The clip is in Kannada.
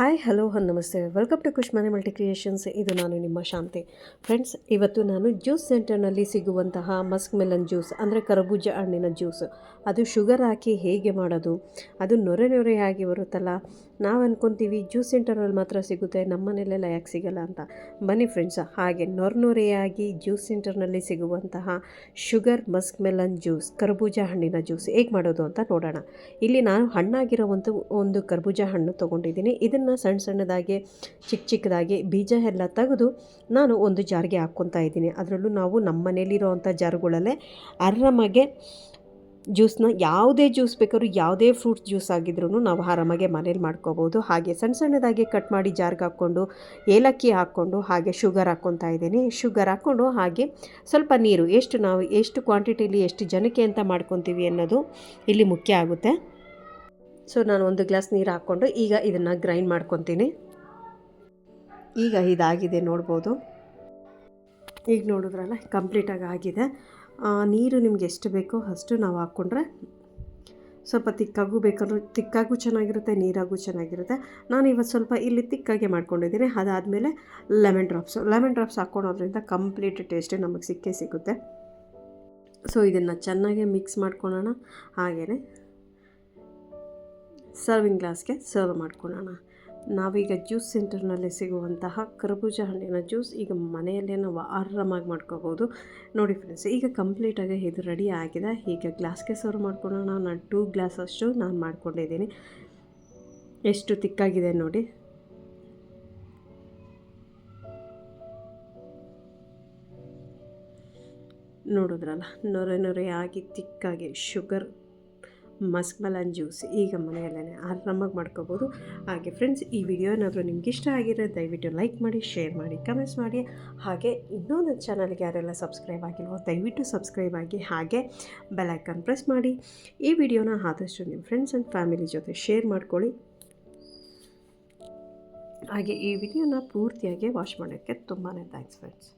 ಹಾಯ್, ಹಲೋ ನಮಸ್ತೆ. Welcome to Kush Mane multi creations. ಇದು ನಾನು ನಿಮ್ಮ ಶಾಂತಿ. ಫ್ರೆಂಡ್ಸ್, ಇವತ್ತು ನಾನು ಜ್ಯೂಸ್ ಸೆಂಟರ್ನಲ್ಲಿ ಸಿಗುವಂತಹ ಮಸ್ಕ್ ಮೆಲನ್ ಜ್ಯೂಸ್, ಅಂದರೆ ಕರಬೂಜ ಹಣ್ಣಿನ ಜ್ಯೂಸ್. ಅದು ಶುಗರ್ ಹಾಕಿ ಹೇಗೆ ಮಾಡೋದು? ಅದು ನೊರೆ ನೊರೆಯಾಗಿ ಬರುತ್ತಲ್ಲ? ನಾವು ಅನ್ಕೊತೀವಿ, ಜ್ಯೂಸ್ ಸೆಂಟರಲ್ಲಿ ಮಾತ್ರ ಸಿಗುತ್ತೆ ನಮ್ಮ ಮನೆಯಲ್ಲೆಲ್ಲ ಯಾಕೆ ಸಿಗಲ್ಲ ಅಂತ. ಬನ್ನಿ ಫ್ರೆಂಡ್ಸ್, ಹಾಗೆ ನೊರೆ ನೊರೆಯಾಗಿ ಜ್ಯೂಸ್ ಸೆಂಟರ್ನಲ್ಲಿ ಸಿಗುವಂತಹ ಶುಗರ್ ಮಸ್ಕ್ ಮೆಲನ್ ಜ್ಯೂಸ್, ಕರ್ಬೂಜ ಹಣ್ಣಿನ ಜ್ಯೂಸ್ ಹೇಗೆ ಮಾಡೋದು ಅಂತ ನೋಡೋಣ. ಇಲ್ಲಿ ನಾನು ಹಣ್ಣಾಗಿರೋವಂಥ ಒಂದು ಕರ್ಬೂಜ ಹಣ್ಣು ತೊಗೊಂಡಿದ್ದೀನಿ. ಇದನ್ನು ಸಣ್ಣ ಸಣ್ಣದಾಗಿ ಚಿಕ್ಕ ಚಿಕ್ಕದಾಗಿ ಬೀಜ ಎಲ್ಲ ತೆಗೆದು ನಾನು ಒಂದು ಜಾರ್ಗೆ ಹಾಕ್ಕೊತಾ ಇದ್ದೀನಿ. ಅದರಲ್ಲೂ ನಾವು ನಮ್ಮ ಮನೇಲಿರೋವಂಥ ಜಾರ್ಗಳಲ್ಲೇ ಆರಾಮಾಗೆ ಜ್ಯೂಸ್ನ ಯಾವುದೇ ಜ್ಯೂಸ್ ಬೇಕಾದ್ರೂ ಯಾವುದೇ ಫ್ರೂಟ್ಸ್ ಜ್ಯೂಸ್ ಆಗಿದ್ರೂ ನಾವು ಆರಾಮಾಗೆ ಮನೇಲಿ ಮಾಡ್ಕೋಬೋದು. ಹಾಗೆ ಸಣ್ಣ ಸಣ್ಣದಾಗಿ ಕಟ್ ಮಾಡಿ ಜಾರ್ಗೆ ಹಾಕ್ಕೊಂಡು, ಏಲಕ್ಕಿ ಹಾಕ್ಕೊಂಡು, ಹಾಗೆ ಶುಗರ್ ಹಾಕ್ಕೊತಾ ಇದ್ದೀನಿ. ಶುಗರ್ ಹಾಕ್ಕೊಂಡು ಹಾಗೆ ಸ್ವಲ್ಪ ನೀರು, ಎಷ್ಟು ನಾವು ಎಷ್ಟು ಕ್ವಾಂಟಿಟಿಲಿ ಎಷ್ಟು ಜನಕ್ಕೆ ಅಂತ ಮಾಡ್ಕೊತೀವಿ ಅನ್ನೋದು ಇಲ್ಲಿ ಮುಖ್ಯ ಆಗುತ್ತೆ. ಸೊ ನಾನು ಒಂದು ಗ್ಲಾಸ್ ನೀರು ಹಾಕ್ಕೊಂಡು ಈಗ ಇದನ್ನು ಗ್ರೈಂಡ್ ಮಾಡ್ಕೊತೀನಿ. ಈಗ ಇದಾಗಿದೆ ನೋಡ್ಬೋದು. ಈಗ ನೋಡಿದ್ರಲ್ಲ ಕಂಪ್ಲೀಟಾಗಿ ಆಗಿದೆ. ನೀರು ನಿಮ್ಗೆ ಎಷ್ಟು ಬೇಕೋ ಅಷ್ಟು ನಾವು ಹಾಕ್ಕೊಂಡ್ರೆ ಸ್ವಲ್ಪ ತಿಕ್ಕಾಗೂ ಬೇಕಂದ್ರೆ ತಿಕ್ಕಾಗೂ ಚೆನ್ನಾಗಿರುತ್ತೆ, ನೀರಾಗೂ ಚೆನ್ನಾಗಿರುತ್ತೆ. ನಾನು ಇವತ್ತು ಸ್ವಲ್ಪ ಇಲ್ಲಿ ತಿಕ್ಕಾಗೆ ಮಾಡ್ಕೊಂಡಿದ್ದೀನಿ. ಅದಾದಮೇಲೆ ಲೆಮನ್ ಡ್ರಾಪ್ಸು ಲೆಮನ್ ಡ್ರಾಪ್ಸ್ ಹಾಕ್ಕೊಳೋದ್ರಿಂದ ಕಂಪ್ಲೀಟ್ ಟೇಸ್ಟ್ ನಮಗೆ ಸಿಕ್ಕೇ ಸಿಗುತ್ತೆ. ಸೊ ಇದನ್ನು ಚೆನ್ನಾಗೆ ಮಿಕ್ಸ್ ಮಾಡ್ಕೊಳ್ಳೋಣ ಹಾಗೆಯೇ ಸರ್ವಿಂಗ್ ಗ್ಲಾಸ್ಗೆ ಸರ್ವ್ ಮಾಡ್ಕೊಳ್ಳೋಣ ನಾವೀಗ ಜ್ಯೂಸ್ ಸೆಂಟರ್ನಲ್ಲಿ ಸಿಗುವಂತಹ ಕರ್ಬೂಜ ಹಣ್ಣಿನ ಜ್ಯೂಸ್ ಈಗ ಮನೆಯಲ್ಲೇ ನಾವು ಆರಾಮಾಗಿ ಮಾಡ್ಕೋಬೋದು. ನೋಡಿ ಫ್ರೆಂಡ್ಸ್ ಈಗ ಕಂಪ್ಲೀಟಾಗಿ ಇದು ರೆಡಿ ಆಗಿದೆ. ಈಗ ಗ್ಲಾಸ್ಗೆ ಸರ್ವ್ ಮಾಡ್ಕೊಳ್ಳೋಣ ನಾನು ಟೂ ಗ್ಲಾಸ್ ಅಷ್ಟು ನಾನು ಮಾಡ್ಕೊಂಡಿದ್ದೀನಿ. ಎಷ್ಟು ತಿಕ್ಕಾಗಿದೆ ನೋಡಿ. ನೋಡಿದ್ರಲ್ಲ, ನೊರೆ ಆಗಿ ತಿಕ್ಕಾಗಿ ಶುಗರ್ ಮಸ್ಕ್ ಮಲನ್ ಜ್ಯೂಸ್ ಈಗ ಮನೆಯಲ್ಲೇ ಆರಾಮಾಗಿ ಮಾಡ್ಕೋಬೋದು. ಹಾಗೆ ಫ್ರೆಂಡ್ಸ್, ಈ ವಿಡಿಯೋ ಏನಾದರೂ ನಿಮ್ಗೆ ಇಷ್ಟ ಆಗಿದ್ರೆ ದಯವಿಟ್ಟು ಲೈಕ್ ಮಾಡಿ, ಶೇರ್ ಮಾಡಿ, ಕಮೆಂಟ್ಸ್ ಮಾಡಿ. ಹಾಗೆ ಇನ್ನೂ ನನ್ನ ಚಾನಲ್ಗೆ ಯಾರೆಲ್ಲ ಸಬ್ಸ್ಕ್ರೈಬ್ ಆಗಿಲ್ವೋ, ದಯವಿಟ್ಟು ಸಬ್ಸ್ಕ್ರೈಬ್ ಆಗಿ. ಹಾಗೆ ಬೆಲೈಕನ್ ಪ್ರೆಸ್ ಮಾಡಿ. ಈ ವಿಡಿಯೋನ ಆದಷ್ಟು ನಿಮ್ಮ ಫ್ರೆಂಡ್ಸ್ ಆ್ಯಂಡ್ ಫ್ಯಾಮಿಲಿ ಜೊತೆ ಶೇರ್ ಮಾಡ್ಕೊಳ್ಳಿ. ಹಾಗೆ ಈ ವಿಡಿಯೋನ ಪೂರ್ತಿಯಾಗಿ ವಾಶ್ ಮಾಡೋಕ್ಕೆ ತುಂಬಾ ಥ್ಯಾಂಕ್ಸ್ ಫ್ರೆಂಡ್ಸ್.